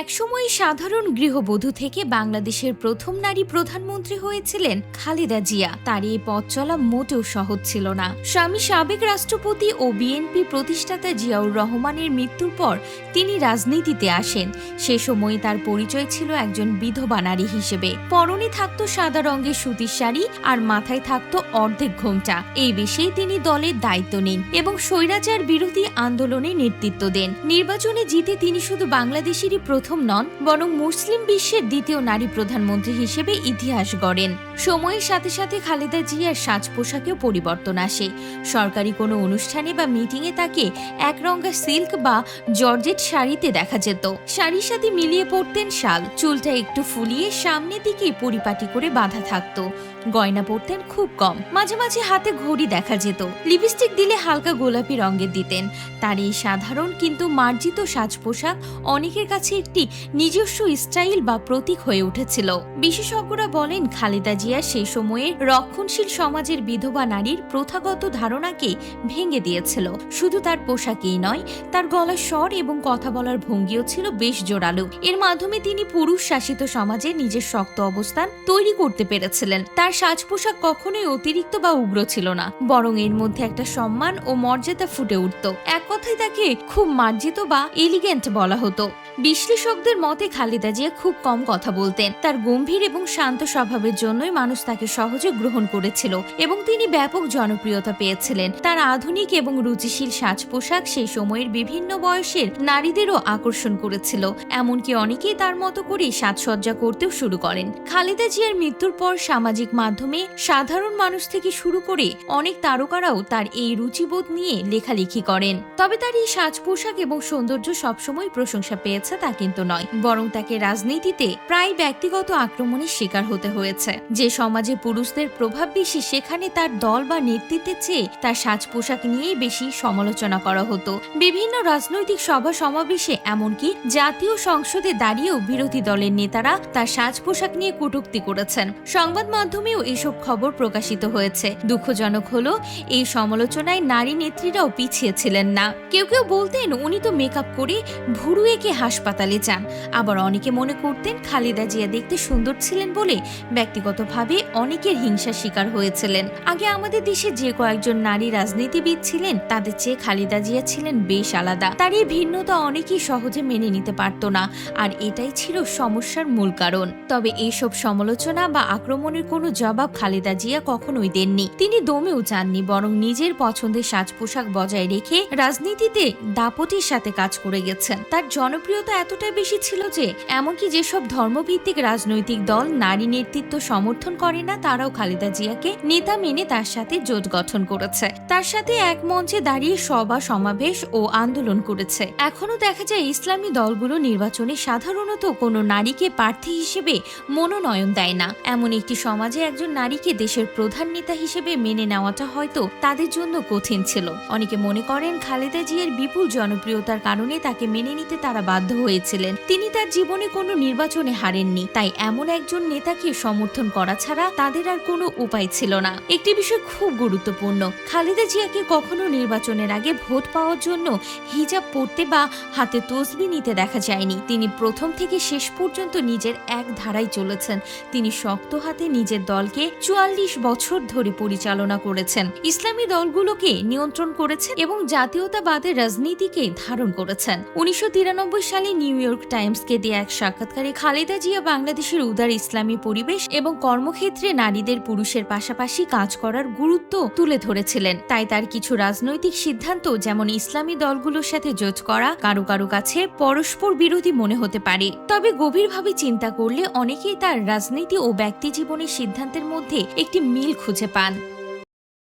একসময় সাধারণ গৃহবধূ থেকে বাংলাদেশের প্রথম নারী প্রধানমন্ত্রী হয়েছিলেন খালেদা জিয়া। তার এই পথ চলা মোটেও সহজ ছিল না। স্বামী সাবেক রাষ্ট্রপতি ও বিএনপি প্রতিষ্ঠাতা জিয়াউর রহমানের মৃত্যুর পর তিনি রাজনীতিতে আসেন। সে সময় তার পরিচয় ছিল একজন বিধবা নারী হিসেবে। পরনে থাকতো সাদা রঙের সুতির শাড়ি আর মাথায় থাকতো অর্ধেক ঘোমটা। এই বিষয়ে তিনি দলের দায়িত্ব নেন এবং স্বৈরাচার বিরোধী আন্দোলনে নেতৃত্ব দেন। নির্বাচনে জিতে তিনি শুধু বাংলাদেশেরই প্রথম নন, বরং মুসলিম বিশ্বের দ্বিতীয় নারী প্রধানমন্ত্রী হিসেবে ইতিহাস গড়েন। সময়ের সাথে সাথে খালেদা জিয়ার সাজ পোশাকেও পরিবর্তন আসে। সরকারি কোনো অনুষ্ঠানে বা মিটিংয়ে তাকে একরঙ্গা সিল্ক বা জর্জেট শাড়িতে দেখা যেত। শাড়ির সাথে মিলিয়ে পড়তেন শাল। চুলটা একটু ফুলিয়ে সামনের দিকে পরিপাটি করে বাঁধা থাকতো। গয়না পরতেন খুব কম। মাঝে মাঝে হাতে ঘড়ি দেখা যেত। লিপস্টিক দিলে হালকা গোলাপি রঙের দিতেন। তার এই সাধারণ কিন্তু মার্জিত সাজ পোশাক অনেকের কাছে একটি নিজস্ব স্টাইল বা প্রতীক হয়ে উঠেছিল। বিশেষজ্ঞরা বলেন, খালেদা জিয়া সেই সময়ে রক্ষণশীল সমাজের বিধবা নারীর প্রথাগত ধারণাকে ভেঙে দিয়েছিল। শুধু তার পোশাকেই নয়, তার গলার স্বর এবং কথা বলার ভঙ্গিও ছিল বেশ জোরালো। এর মাধ্যমে তিনি পুরুষ শাসিত সমাজে নিজের শক্ত অবস্থান তৈরি করতে পেরেছিলেন। তার সাজ পোশাক কখনোই অতিরিক্ত বা উগ্র ছিল না, বরং এর মধ্যে একটা সম্মান ও মর্যাদা ফুটে উঠত। এক কথায় তাকে খুব মার্জিত বা এলিগেন্ট বলা হতো। বিশ্লেষকদের মতে খালেদা জিয়া খুব কম কথা বলতেন। তার গম্ভীর এবং শান্ত স্বভাবের জন্যই মানুষ তাকে সহজে গ্রহণ করেছিল এবং তিনি ব্যাপক জনপ্রিয়তা পেয়েছিলেন। তার আধুনিক এবং রুচিশীল সাজ পোশাক সেই সময়ের বিভিন্ন বয়সের নারীদেরও আকর্ষণ করেছিল। এমনকি অনেকেই তার মতো করে সাজসজ্জা করতেও শুরু করেন। খালেদা জিয়ার মৃত্যুর পর সামাজিক মাধ্যমে সাধারণ মানুষ থেকে শুরু করে অনেক তারকারাও তার এই রুচিবোধ নিয়ে লেখালেখি করেন। তবে তার এই সাজ পোশাক এবং সৌন্দর্য সবসময় প্রশংসা পেয়েছে তা কিন্তু নয়, বরং তাকে রাজনীতিতে প্রায় ব্যক্তিগত আক্রমণের শিকার হতে হয়েছে। যে সমাজে পুরুষদের প্রভাব বেশি, সেখানে তার দল বা নেতৃত্বের চেয়ে তার সাজ পোশাক নিয়েই বেশি সমালোচনা করা হতো। বিভিন্ন রাজনৈতিক সভা সমাবেশে এমনকি জাতীয় সংসদে দাঁড়িয়েও বিরোধী দলের নেতারা তার সাজ পোশাক নিয়ে কটূক্তি করেছেন। সংবাদ মাধ্যমেও এসব খবর প্রকাশিত হয়েছে। দুঃখজনক হলো, এই সমালোচনায় নারী নেত্রীরাও পিছিয়ে ছিলেন না। কেউ কেউ বলতেন, উনি তো মেকআপ করে ভুরু এঁকে হাসপাতালে যান। আবার অনেকে মনে করতেন, খালেদা জিয়া দেখতে সুন্দর ছিলেন বলে ব্যক্তিগতভাবে অনেকের হিংসার শিকার হয়েছিলেন। আগে আমাদের দেশে যে কয়েকজন নারী রাজনীতিবিদ ছিলেন, তাদের চেয়ে খালেদা জিয়া ছিলেন বেশ আলাদা। তার এই ভিন্নতা অনেকেই সহজে মেনে নিতে পারত না, আর এটাই ছিল সমস্যার মূল কারণ। তবে এইসব সমালোচনা বা আক্রমণের কোনো জবাব খালেদা জিয়া কখনোই দেননি। তিনি দমেও চাননি, বরং নিজের পছন্দের সাজ পোশাক বজায় রেখে রাজনীতিতে দাপটের সাথে কাজ করে গেছেন। তার জনপ্রিয়তা এতটাই বেশি ছিল যে, এমনকি যেসব ধর্মভিত্তিক রাজনৈতিক দল নারী নেতৃত্ব সমর্থন করে না, তারাও খালেদা জিয়াকে নেতা মেনে তার সাথে জোট গঠন করেছে। তার সাথে এক মঞ্চে দাঁড়িয়ে সভা, সমাবেশ ও আন্দোলন করেছে। এখনও দেখা যায় ইসলামী দলগুলো নির্বাচনে সাধারণত কোনো নারীকে প্রার্থী হিসেবে মনোনয়ন দেয় না। এমন একটি সমাজে একজন নারীকে দেশের প্রধান নেতা হিসেবে মেনে নেওয়াটা হয়তো তাদের জন্য কঠিন ছিল। অনেকে মনে করেন খালেদা জিয়ার বিপুল জনপ্রিয়তার কারণে তাকে মেনে নিতে তারা বাধ্য হয়েছিলেন। তিনি তার জীবনে কোনো নির্বাচনে হারেননি, তাই এমন একজন নেতাকে সমর্থন করা ছাড়া তাদের আর কোনো উপায় ছিল না। একটি বিষয় খুব গুরুত্বপূর্ণ, খালেদা জিয়াকে কখনো নির্বাচনের আগে ভোট পাওয়ার জন্য হিজাব পড়তে বা হাতে তসবি নিতে দেখা যায়নি। তিনি প্রথম থেকে শেষ পর্যন্ত নিজের এক ধারায় চলেছেন। তিনি শক্ত হাতে নিজের দলকে চুয়াল্লিশ বছর ধরে পরিচালনা করেছেন। ইসলামী দলগুলোকে নিয়ন্ত্রণ করেছেন এবং জাতীয়তাবাদের রাজনীতিকে ধারণ করেছেন। উনিশশো তিরানব্বই সালে নিউ ইয়র্ক টাইমসকে দেয়া এক সাক্ষাৎকারে খালেদা জিয়া বাংলাদেশের উদার ইসলামী পরিবেশ এবং কর্মক্ষেত্রে নারীদের পুরুষের পাশাপাশি কাজ করার গুরুত্ব তুলে ধরেছিলেন। তাই তার কিছু রাজনৈতিক সিদ্ধান্ত যেমন ইসলামী দলগুলোর সাথে জোট করা, কারও কারও কাছে পরস্পর বিরোধী মনে হতে পারে। তবে গভীরভাবে চিন্তা করলে অনেকেই তার রাজনীতি ও ব্যক্তি জীবনের সিদ্ধান্তের মধ্যে একটি মিল খুঁজে পান।